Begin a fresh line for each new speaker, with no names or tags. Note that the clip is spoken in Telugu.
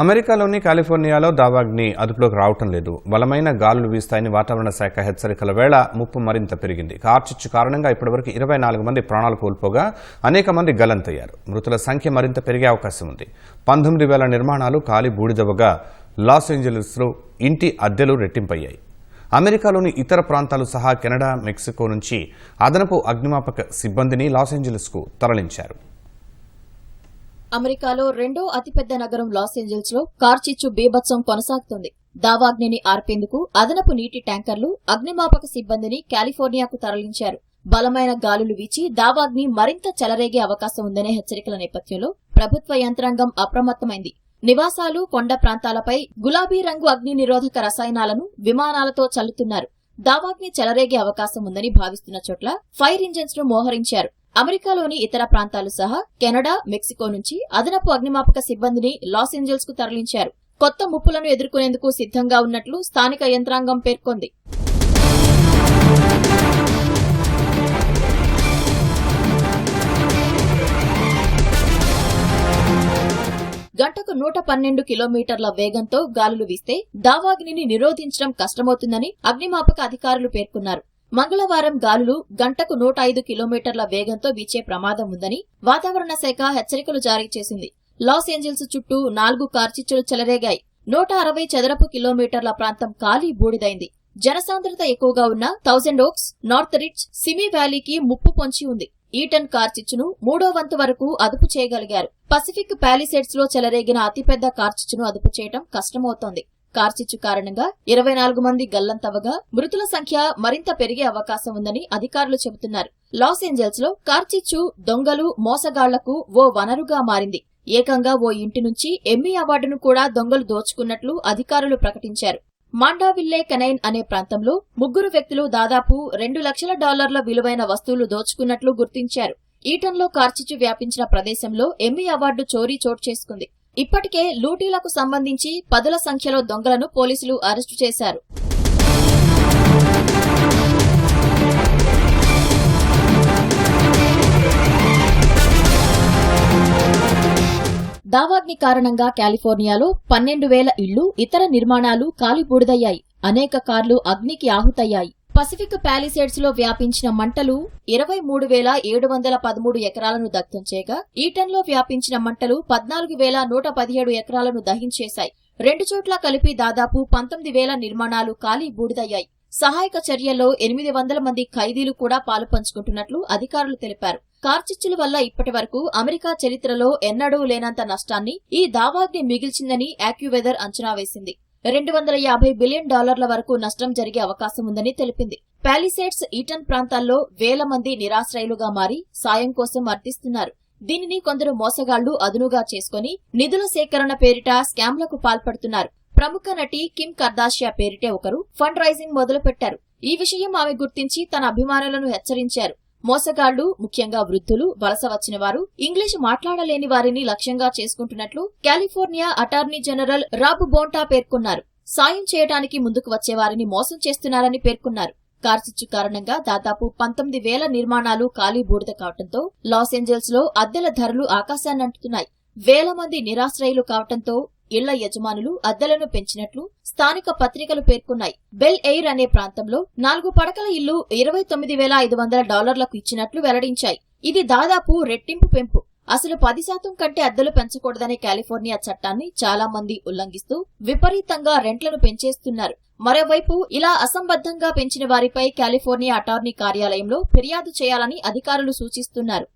అమెరికాలోని కాలిఫోర్నియాలో దావాగ్ని అదుపులోకి రావటం లేదు. బలమైన గాలులు వీస్తాయని వాతావరణ శాఖ హెచ్చరికల వేళ ముప్పు మరింత పెరిగింది. కార్చిచ్చు కారణంగా ఇప్పటివరకు ఇరవై నాలుగు మంది ప్రాణాలు కోల్పోగా అనేక మంది గలంతయ్యారు. మృతుల సంఖ్య మరింత పెరిగే అవకాశం ఉంది. పంతొమ్మిది వేల నిర్మాణాలు కాలి బూడిదవగా లాస్ ఏంజలీస్లో ఇంటి అద్దెలు రెట్టింపయ్యాయి. అమెరికాలోని ఇతర ప్రాంతాలు సహా కెనడా మెక్సికో నుంచి అదనపు అగ్నిమాపక సిబ్బందిని లాస్ ఏంజలీస్కు తరలించారు.
అమెరికాలో రెండో అతిపెద్ద నగరం లాస్ ఏంజల్స్లో కార్చిచ్చు బీభత్సం కొనసాగుతోంది. దావాగ్నిని ఆర్పేందుకు అదనపు నీటి ట్యాంకర్లు అగ్నిమాపక సిబ్బందిని కాలిఫోర్నియాకు తరలించారు. బలమైన గాలులు వీచి దావాగ్ని మరింత చెలరేగే అవకాశం ఉందనే హెచ్చరికల నేపథ్యంలో ప్రభుత్వ యంత్రాంగం అప్రమత్తమైంది. నివాసాలు కొండ ప్రాంతాలపై గులాబీ రంగు అగ్ని నిరోధక రసాయనాలను విమానాలతో చల్లుతున్నారు. దావాగ్ని చెలరేగే అవకాశం ఉందని భావిస్తున్న చోట్ల ఫైర్ ఇంజిన్స్ను మోహరించారు. అమెరికాలోని ఇతర ప్రాంతాలు సహా కెనడా మెక్సికో నుంచి అదనపు అగ్నిమాపక సిబ్బందిని లాస్ ఏంజల్స్కు తరలించారు. కొత్త ముప్పులను ఎదుర్కొనేందుకు సిద్ధంగా ఉన్నట్లు స్థానిక యంత్రాంగం పేర్కొంది. గంటకు నూట పన్నెండు కిలోమీటర్ల వేగంతో గాలులు వీస్తే దావాగ్నిని నిరోధించడం కష్టమవుతుందని అగ్నిమాపక అధికారులు పేర్కొన్నారు. మంగళవారం గాలులు గంటకు నూట ఐదు కిలోమీటర్ల వేగంతో వీచే ప్రమాదం ఉందని వాతావరణ శాఖ హెచ్చరికలు జారీ చేసింది. లాస్ ఏంజల్స్ చుట్టూ నాలుగు కార్చిచ్చులు చెలరేగాయి. నూట అరవై చదరపు కిలోమీటర్ల ప్రాంతం ఖాళీ బూడిదైంది. జనసాంద్రత ఎక్కువగా ఉన్న Thousand Oaks Northridge Simi వ్యాలీకి ముప్పు పొంచి ఉంది. ఈటన్ కార్చిచ్చును మూడో వంతు వరకు అదుపు చేయగలిగారు. పసిఫిక్ ప్యాలిసెడ్స్లో చెలరేగిన అతిపెద్ద కార్చిచ్చును అదుపు చేయడం కష్టమవుతోంది. కార్చిచ్చు కారణంగా ఇరవై నాలుగు మంది గల్లంతవగా మృతుల సంఖ్య మరింత పెరిగే అవకాశం ఉందని అధికారులు చెబుతున్నారు. లాస్ ఏంజల్స్లో కార్చిచ్చు దొంగలు మోసగాళ్ళకు ఓ వనరుగా మారింది. ఏకంగా ఓ ఇంటి నుంచి ఎమ్మీ అవార్డును కూడా దొంగలు దోచుకున్నట్లు అధికారులు ప్రకటించారు. మాండావిల్లే కెనైన్ అనే ప్రాంతంలో ముగ్గురు వ్యక్తులు దాదాపు రెండు లక్షల డాలర్ల విలువైన వస్తువులు దోచుకున్నట్లు గుర్తించారు. ఈటన్లో కార్చిచ్చు వ్యాపించిన ప్రదేశంలో ఎమ్మీ అవార్డు చోరీ చోటు చేసుకుంది. ఇప్పటికే లూటీలకు సంబంధించి పదుల సంఖ్యలో దొంగలను పోలీసులు అరెస్టు చేశారు. దావాగ్ని కారణంగా కాలిఫోర్నియాలో పన్నెండు వేల ఇళ్ళు ఇతర నిర్మాణాలు కాలిబూడిదయ్యాయి. అనేక కార్లు అగ్నికి ఆహుతయ్యాయి. పసిఫిక్ ప్యాలిసేడ్స్లో వ్యాపించిన మంటలు ఇరవై మూడు వేల ఏడు వందల పదమూడు ఎకరాలను దగ్ధం చేయగా ఈటన్లో వ్యాపించిన మంటలు పద్నాలుగు వేల నూట పదిహేడు ఎకరాలను దహించేశాయి. రెండు చోట్ల కలిపి దాదాపు పంతొమ్మిది వేల నిర్మాణాలు ఖాళీ బూడిదయ్యాయి. సహాయక చర్యల్లో ఎనిమిది వందల మంది ఖైదీలు కూడా పాలు పంచుకుంటున్నట్లు అధికారులు తెలిపారు. కార్చిచ్చుల వల్ల ఇప్పటి వరకు అమెరికా చరిత్రలో ఎన్నడూ లేనంత నష్టాన్ని ఈ దావాగ్ని మిగిల్చిందని యాక్యువెదర్ అంచనా వేసింది. రెండు వందల యాభై బిలియన్ డాలర్ల వరకు నష్టం జరిగే అవకాశం ఉందని తెలిపింది. పాలిసేట్స్ ఈటన్ ప్రాంతాల్లో వేల మంది నిరాశ్రయులుగా మారి సాయం కోసం అర్థిస్తున్నారు. దీనిని కొందరు మోసగాళ్ళు అదునుగా చేసుకుని నిధుల సేకరణ పేరిట స్కామ్లకు పాల్పడుతున్నారు. ప్రముఖ నటి కిమ్ కర్దాషియా పేరిటే ఒకరు ఫండ్ రైజింగ్ మొదలుపెట్టారు. ఈ విషయం ఆమె గుర్తించి తన అభిమానులను హెచ్చరించారు. మోసగాళ్ళు ముఖ్యంగా వృద్ధులు వలస వచ్చిన వారు ఇంగ్లీష్ మాట్లాడలేని వారిని లక్ష్యంగా చేసుకుంటున్నట్లు California attorney general Rob Bonta పేర్కొన్నారు. సాయం చేయడానికి ముందుకు వచ్చే వారిని మోసం చేస్తున్నారని పేర్కొన్నారు. కార్చిచ్చు కారణంగా దాదాపు పంతొమ్మిది వేల నిర్మాణాలు ఖాళీ బూడిద కావడంతో లాస్ ఏంజల్స్లో అద్దెల ధరలు ఆకాశాన్నంటున్నాయి వేల మంది నిరాశ్రయులు కావడంతో ఇళ్ళ యజమానులు అద్దెలను పెంచినట్లు స్థానిక పత్రికలు పేర్కొన్నాయి. బెల్ ఎయిర్ అనే ప్రాంతంలో నాలుగు పడకల ఇల్లు ఇరవై తొమ్మిది వేల ఐదు వందల డాలర్లకు ఇచ్చినట్లు వెల్లడించాయి. ఇది దాదాపు రెట్టింపు పెంపు. అసలు పది శాతం కంటే అద్దెలు పెంచకూడదనే కాలిఫోర్నియా చట్టాన్ని చాలా మంది ఉల్లంఘిస్తూ విపరీతంగా రెంట్లను పెంచేస్తున్నారు. మరోవైపు ఇలా అసంబద్ధంగా పెంచిన వారిపై కాలిఫోర్నియా అటార్నీ కార్యాలయంలో ఫిర్యాదు చేయాలని అధికారులు సూచిస్తున్నారు.